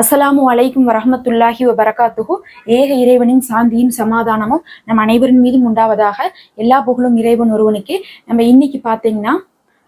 அஸ்லாமு அலைக்கும் வரமத்துல்லாஹி வரகாத்துகு ஏக இறைவனின் சாந்தியும் சமாதானமும் நம் அனைவரின் மீதும் உண்டாவதாக எல்லா புகழும் இறைவன் ஒருவனுக்கு. நம்ம இன்னைக்கு பார்த்தீங்கன்னா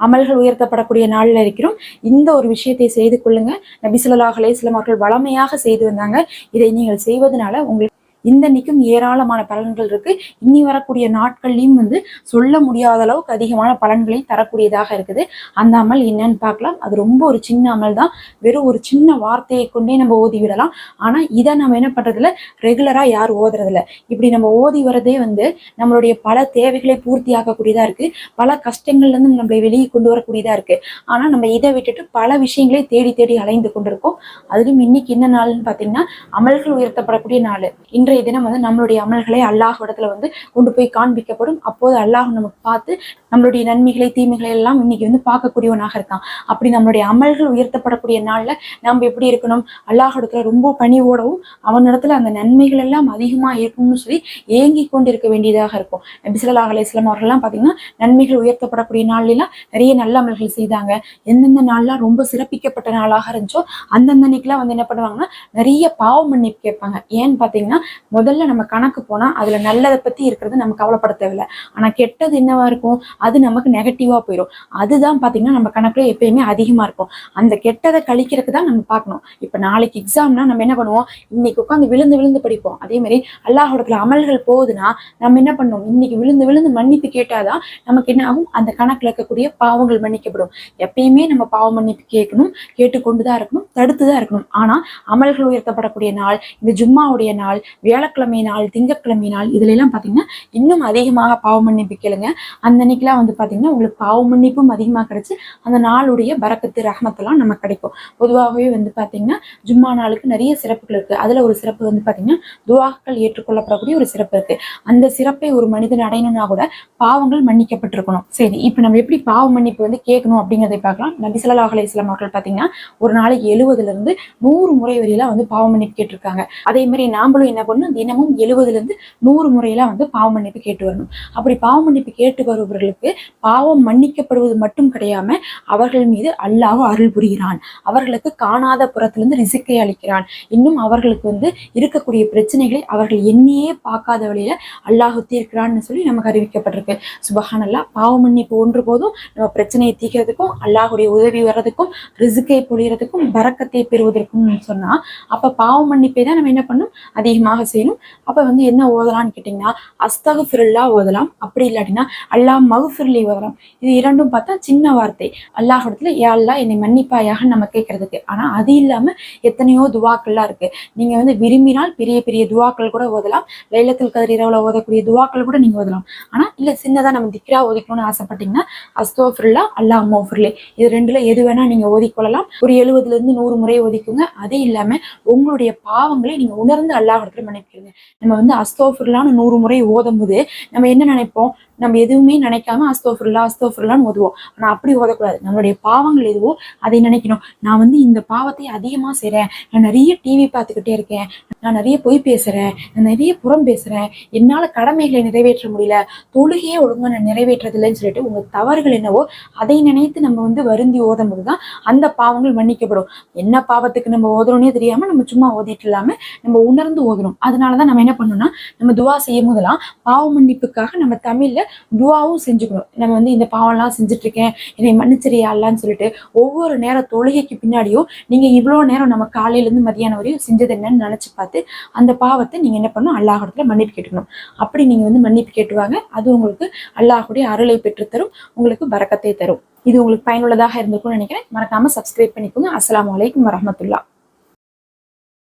அமல்கள் உயர்த்தப்படக்கூடிய நாளில் இருக்கிறோம். இந்த ஒரு விஷயத்தை செய்து கொள்ளுங்க. நபி ஸல்லல்லாஹு அலைஹி அவர்கள் வளமையாக செய்து வந்தாங்க. இதை நீங்கள் செய்வதனால உங்களுக்கு இந்த நிக்கும் ஏராளமான பலன்கள் இருக்கு. இனி வரக்கூடிய நாட்கள்லையும் வந்து சொல்ல முடியாத அளவுக்கு அதிகமான பலன்களை தரக்கூடியதாக இருக்குது. அந்த அமல் என்னன்னு பார்க்கலாம். அது ரொம்ப ஒரு சின்ன அமல் தான். வெறும் ஒரு சின்ன வார்த்தையை கொண்டே நம்ம ஓதி விடலாம். ஆனா இதை நம்ம என்ன பண்றதுல ரெகுலரா யார் ஓதுறதில்ல. இப்படி நம்ம ஓதி வரதே வந்து நம்மளுடைய பல தேவைகளை பூர்த்தி ஆக்கக்கூடியதா இருக்கு. பல கஷ்டங்கள்ல இருந்து நம்மளை வெளியே கொண்டு வரக்கூடியதா இருக்கு. ஆனா நம்ம இதை விட்டுட்டு பல விஷயங்களை தேடி தேடி அலைந்து கொண்டிருக்கோம். அதிலும் இன்னைக்கு என்ன நாள்னு பாத்தீங்கன்னா அமல்கள் உயர்த்தப்படக்கூடிய நாள். இன்று இன்றைய தினம் வந்து நம்மளுடைய அமல்களை அல்லாஹ் இடத்துல வந்து கொண்டு போய் காண்பிக்கப்படும். அப்போது அல்லாஹ் நமக்கு பார்த்து நம்மளுடைய நன்மைகளை தீமைகளை எல்லாம் இன்னைக்கு வந்து பார்க்கக்கூடியவனாக இருக்கான். அப்படி நம்மளுடைய அமல்கள் உயர்த்தப்படக்கூடிய நாள்ல நம்ம எப்படி இருக்கணும்? அல்லாஹ் இடத்துல ரொம்ப பணிவோடவும் அவனிடத்துல அந்த நன்மைகள் எல்லாம் அதிகமா இருக்கும்னு சொல்லி ஏங்கி கொண்டு இருக்க வேண்டியதாக இருக்கும். நபி ஸல்லல்லாஹு அலைஹி அவர்கள்லாம் பார்த்தீங்கன்னா நன்மைகள் உயர்த்தப்படக்கூடிய நாள்லாம் நிறைய நல்ல அமல்கள் செய்தாங்க. எந்தெந்த நாள்லாம் ரொம்ப சிறப்பிக்கப்பட்ட நாளாக இருந்துச்சோ அந்தந்த அன்னைக்கெல்லாம் வந்து என்ன பண்ணுவாங்கன்னா நிறைய பாவ மன்னிப்பு கேட்பாங்க. ஏன்னு பார்த்தீங்கன்னா முதல்ல நம்ம கணக்கு போனா அதுல நல்லதை பத்தி இருக்கிறது நம்ம கவலைப்பட தேவையில்லை. ஆனா கெட்டது என்னவா இருக்கும்? அது நமக்கு நெகட்டிவா போயிடும் அதுதான் பாத்தீங்கன்னா நம்ம கணக்குல எப்பயுமே அதிகமா இருக்கும். அந்த கெட்டதை கழிக்கிறதுக்கு தான் நம்ம பார்க்கணும். இப்ப நாளைக்கு எக்ஸாம்னா நம்ம என்ன பண்ணுவோம்? இன்னைக்கு உட்காந்து விழுந்து விழுந்து படிப்போம். அதே மாதிரி அல்லாஹோடத்துல அமல்கள் போகுதுன்னா நம்ம என்ன பண்ணுவோம் இன்னைக்கு விழுந்து விழுந்து மன்னிப்பு கேட்டாதான் நமக்கு என்ன ஆகும்? அந்த கணக்குல இருக்கக்கூடிய பாவங்கள் மன்னிக்கப்படும். எப்பயுமே நம்ம பாவ மன்னிப்பு கேட்கணும் கேட்டுக்கொண்டு தான் இருக்கணும் தடுத்து தான் இருக்கணும். ஆனா அமல்கள் உயர்த்தப்படக்கூடிய நாள் இந்த ஜும்மாவுடைய நாள் வியாழக்கிழமை நாள் திங்கட்கிழமை நாள் இதுல எல்லாம் பாத்தீங்கன்னா இன்னும் அதிகமாக பாவ மன்னிப்பு கேளுங்க. அந்த அன்னைக்கெல்லாம் வந்து பாத்தீங்கன்னா உங்களுக்கு பாவ மன்னிப்பும் அதிகமாக கிடைச்சு அந்த நாளுடைய பரக்கத்து ரஹமத்தெல்லாம் நமக்கு கிடைக்கும். பொதுவாகவே வந்து பாத்தீங்கன்னா ஜும்மா நாளுக்கு நிறைய சிறப்புகள் இருக்கு. அதுல ஒரு சிறப்பு வந்து பாத்தீங்கன்னா துவாக்கள் ஏற்றுக்கொள்ளப்படக்கூடிய ஒரு சிறப்பு இருக்கு. அந்த சிறப்பை ஒரு மனிதன் அடையணும்னா கூட பாவங்கள் மன்னிக்கப்பட்டிருக்கணும். சரி இப்போ நம்ம எப்படி பாவ மன்னிப்பு வந்து கேட்கணும் அப்படிங்கிறதை பார்க்கலாம். நபி ஸல்லல்லாஹு அலி இஸ்லாம் அவர்கள் பாத்தீங்கன்னா ஒரு நாளைக்கு எழுவதுல இருந்து நூறு முறை வரையிலாம் வந்து பாவ மன்னிப்பு கேட்டிருக்காங்க. அதே மாதிரி நாமளும் என்ன பண்ணணும் தினமும் எழுபதுலேருந்து நூறு முறையெல்லாம் வந்து பாவ மன்னிப்பு கேட்டு வரணும். அப்படி பாவ மன்னிப்பு கேட்டு வருபவர்களுக்கு பாவம் மன்னிக்கப்படுவது மட்டும் கிடையாம அவர்கள் மீது அல்லாஹ் அருள் புரிகிறான். அவர்களுக்கு காணாத புறத்திலிருந்து ரிசிக்கை அளிக்கிறான். இன்னும் அவர்களுக்கு வந்து இருக்கக்கூடிய பிரச்சனைகளை அவர்கள் எண்ணியே பார்க்காத வழியில அல்லாஹ் தீர்க்கிறான்னு சொல்லி நமக்கு அறிவிக்கப்பட்டிருக்கு. சுபஹானல்லா பாவ மன்னிப்பு ஒன்று போதும். நம்ம பிரச்சனையை தீர்க்கிறதுக்கும் அல்லாஹுடைய உதவி வர்றதுக்கும் ரிசுக்கை பொழியறதுக்கும் பறக்கத்தை பெறுவதற்கும் சொன்னா அப்ப பாவ மன்னிப்பை தான் நம்ம என்ன பண்ணும் அதிகமாக செய்யணும். அப்ப வந்து என்ன ஓதலாம்னு கேட்டிங்கன்னா அஸ்தகு ஃபிருல்லா ஓதலாம். அப்படி இல்லாட்டினா அல்லாஹ் மகுஃபிர்லி ஓதலாம். இது இரண்டும் பார்த்தா சின்ன வார்த்தை. அல்லாஹ் ஏ அல்லா என்னை மன்னிப்பாயாக நம்ம கேட்கறதுக்கு. ஆனா அது இல்லாம எத்தனையோ துவாக்கள்லாம் இருக்கு. நீங்க வந்து விரும்பினால் பெரிய பெரிய துவாக்கள் கூட ஓதலாம். லைலத்தில் கதிர் இரவுல ஓதக்கூடிய துவாக்கள் கூட நீங்க ஓதலாம். ஆனா இல்ல சின்னதா நம்ம திக்ரா ஓதிக்கணும்னு ஆசைப்பட்டீங்கன்னா அஸ்தோஃபிர்லா அல்லாஹ் மோஃபிர்லே இது ரெண்டுல எது வேணா நீங்க ஓதிக்கொள்ளலாம். ஒரு எழுபதுலேருந்து நூறு முறை ஓதிக்குங்க. அது இல்லாம உங்களுடைய பாவங்களை நீங்க உணர்ந்து அல்லாஹ் இடத்துல நினைக்கிறது. நம்ம வந்து அஸ்தோஃபிர்லான்னு நூறு முறை ஓதும் போது நம்ம என்ன நினைப்போம்? நம்ம எதுவுமே நினைக்காம அஸ்தோஃபுல்லா அஸ்தோஃபுல்லான்னு ஓதுவோம். ஆனால் அப்படி ஓதக்கூடாது. நம்மளுடைய பாவங்கள் எதுவோ அதை நினைக்கணும். நான் வந்து இந்த பாவத்தை அதிகமாக செய்கிறேன் நான் நிறைய டிவி பார்த்துக்கிட்டே இருக்கேன். நான் நிறைய பொய் பேசுகிறேன் நான் நிறைய புறம் பேசுகிறேன் என்னால் கடமைகளை நிறைவேற்ற முடியல. தொழுகையே ஒழுங்கா நான் நிறைவேற்றதில்லைன்னு சொல்லிட்டு உங்கள் தவறுகள் என்னவோ அதை நினைத்து நம்ம வந்து வருந்தி ஓதும் போதுதான் அந்த பாவங்கள் மன்னிக்கப்படும். என்ன பாவத்துக்கு நம்ம ஓதுறோன்னே தெரியாமல் நம்ம சும்மா ஓதிட்டு இல்லாமல் நம்ம உணர்ந்து ஓதணும். அதனாலதான் நம்ம என்ன பண்ணணும்னா நம்ம துவா செய்யும் போதெல்லாம் பாவ மன்னிப்புக்காக நம்ம தமிழில் துவாவும் செஞ்சுக்கணும். நம்ம வந்து இந்த பாவம்லாம் செஞ்சுட்டு இருக்கேன் என்னை மன்னிச்சிரியாலான்னு சொல்லிட்டு ஒவ்வொரு நேரம் தொழுகைக்கு பின்னாடியும் நீங்க இவ்வளோ நேரம் நம்ம காலையில இருந்து மதியானம் வரையும் செஞ்சது என்னன்னு நினைச்சு பார்த்து அந்த பாவத்தை நீங்க என்ன பண்ணணும்? அல்லாஹிடத்துல மன்னிப்பு கேட்டுக்கணும். அப்படி நீங்க வந்து மன்னிப்பு கேட்டுவாங்க. அது உங்களுக்கு அல்லாஹுடைய அருளை பெற்றுத்தரும் உங்களுக்கு வரக்கத்தை தரும். இது உங்களுக்கு பயனுள்ளதாக இருந்திருக்கும்னு நினைக்கிறேன். மறக்காம சப்ஸ்கிரைப் பண்ணிக்கோங்க. அஸ்லாம் வலைக்கம் வரமத்துல்லா